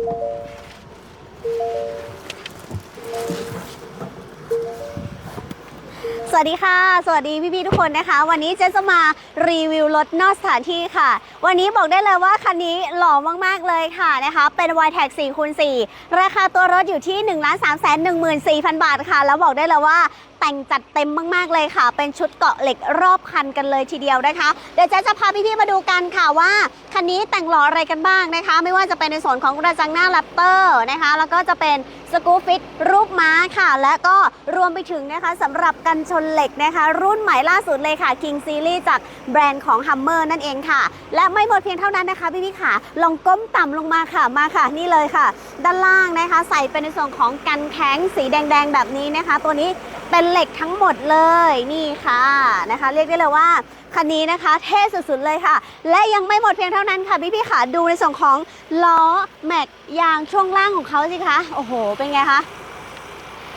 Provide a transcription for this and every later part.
สวัสดีค่ะ สวัสดีพี่ๆทุกคนนะคะ วันนี้เจ๊จะมารีวิวรถนอกสถานที่ค่ะ วันนี้บอกได้เลยว่าคันนี้หล่อมากๆเลยค่ะนะคะ เป็น y t a g 4คูณ4ราคาตัวรถอยู่ที่ 1 3 1 4 0 0 0 บาทค่ะ แล้วบอกได้เลยว่า แต่งจัดเต็มมาก ๆ เลยค่ะ เป็นชุดเกาะเหล็กรอบคันกันเลยทีเดียวนะคะ เดี๋ยวเจ๊จะพาพี่ๆมาดูกันค่ะว่าคันนี้แต่งหล่ออะไรกันบ้างนะคะ ไม่ว่าจะเป็นในส่วนของกระจังหน้าแรปเตอร์นะคะ แล้วก็จะเป็นสกูฟิตรูปม้าค่ะ และก็รวมไปถึงนะคะสำหรับกันชนเหล็กนะคะ รุ่นใหม่ล่าสุดเลยค่ะ King Series จากแบรนด์ของ Hummer นั่นเองค่ะ และไม่หมดเพียงเท่านั้นนะคะพี่พี่ๆค่ะ ลองก้มต่ำลงมาค่ะมาค่ะ นี่เลยค่ะ ด้านล่างนะคะ ใส่เป็นในส่วนของกันแข็งสีแดง ๆ แบบนี้นะคะ ตัวนี้ เป็นเหล็กทั้งหมดเลยนี่ค่ะนะคะ เรียกได้เลยว่าคันนี้นะคะเท่สุดๆเลยค่ะ และยังไม่หมดเพียงเท่านั้นค่ะพี่พี่ๆค่ะดูในส่วนของล้อแม็กยางช่วงล่างของเขาสิคะโอ้โห เป็นไงคะ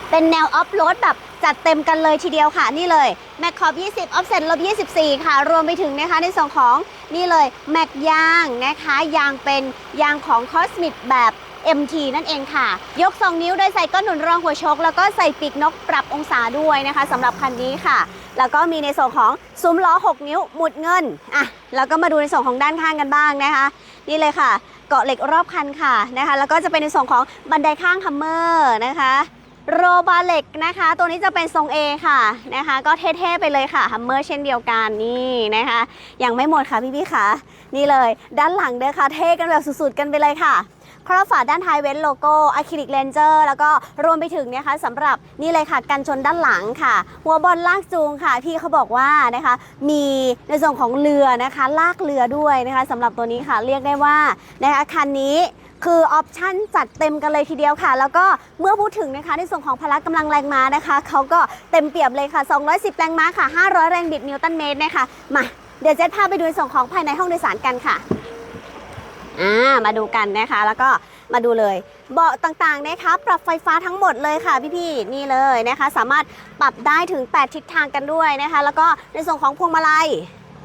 เป็นแนวออฟโรดแบบจัดเต็มกันเลยทีเดียวค่ะนี่เลยแม็กขอบ20ออฟเซ็ตลบ24 ค่ะ รวมไปถึงนะคะในส่วนของนี่เลยแม็กยางนะคะ ยางเป็นยางของคอสมิกแบบ MT นั่นเองค่ะ ยก 2 นิ้วโดยใส่ก้อนหนุนรองหัวชก แล้วก็ใส่ปีกนกปรับองศาด้วยนะคะสำหรับคันนี้ค่ะ แล้วก็มีในส่วนของซุ้มล้อ 6 นิ้วหมุดเงินอะแล้วก็มาดูในส่วนของด้านข้างกันบ้างนะคะ นี่เลยค่ะ เกาะเหล็กรอบคันค่ะนะคะ แล้วก็จะเป็นในส่วนของบันไดข้างฮัมเมอร์นะคะโรบาเล็กนะคะ ตัวนี้จะเป็นทรง A ค่ะนะคะ ก็เท่ ๆ ไปเลยค่ะฮัมเมอร์เช่นเดียวกันนี่นะคะยังไม่หมดค่ะพี่ๆค่ะ นี่เลย ด้านหลังเด้อค่ะ เท่กันแบบสุด ๆ กันไปเลยค่ะ ครอบฝาด้านท้ายเว้นโลโก้อะคริลิกเลนเจอร์แล้วก็รวมไปถึงนะคะสำหรับนี่เลยค่ะกันชนด้านหลังค่ะ หัวบอลลากจูงค่ะ พี่เขาบอกว่านะคะ มีในส่วนของเรือนะคะลากเรือด้วยนะคะสำหรับตัวนี้ค่ะเรียกได้ว่านะคะคันนี้คือออปชั่นจัดเต็มกันเลยทีเดียวค่ะ แล้วก็เมื่อพูดถึงนะคะในส่วนของพละกำลังแรงม้านะคะเขาก็เต็มเปี่ยมเลยค่ะ 210 แรงม้าค่ะ 500 แรงบิดนิวตันเมตรนะคะมาเดี๋ยวเจ๊พาไปดูในส่วนของภายในห้องโดยสารกันค่ะ อ่ามาดูกันนะคะ แล้วก็มาดูเลย เบาะต่างๆนะคะ ปรับไฟฟ้าทั้งหมดเลยค่ะพี่ๆนี่เลยนะคะ สามารถปรับได้ถึง 8 ทิศทางกันด้วยนะคะ แล้วก็ในส่วนของพวงมาลัย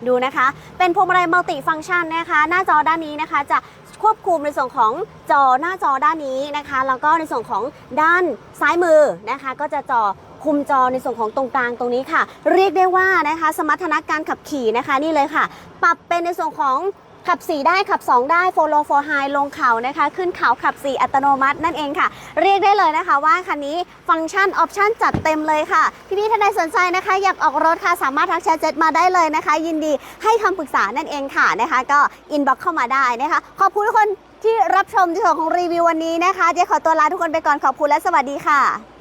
ดูนะคะ เป็นพวงมาลัยมัลติฟังก์ชันนะคะ หน้าจอด้านนี้นะคะจะควบคุมในส่วนของจอหน้าจอด้านนี้นะคะ แล้วก็ในส่วนของด้านซ้ายมือนะคะ ก็จะจอคุมจอในส่วนของตรงกลางตรงนี้ค่ะ เรียกได้ว่านะคะ สมรรถนะการขับขี่นะคะนี่เลยค่ะ ปรับเป็นในส่วนของ ขับ 4 ได้ขับ 2 ได้โฟโลโฟไฮลงเขานะคะ ขึ้นเขาขับ 4 อัตโนมัตินั่นเองค่ะ เรียกได้เลยนะคะว่าคันนี้ฟังก์ชันออปชันจัดเต็มเลยค่ะ พี่ๆท่านใดสนใจนะคะ อยากออกรถค่ะ สามารถทักแชทเจ็ตมาได้เลยนะคะ ยินดีให้คำปรึกษานั่นเองค่ะนะคะ ก็อินบ็อกเข้ามาได้นะคะ ขอบคุณทุกคนที่รับชมในส่วนของรีวิววันนี้นะคะเจ๊ขอตัวลาทุกคนไปก่อนขอบคุณและสวัสดีค่ะ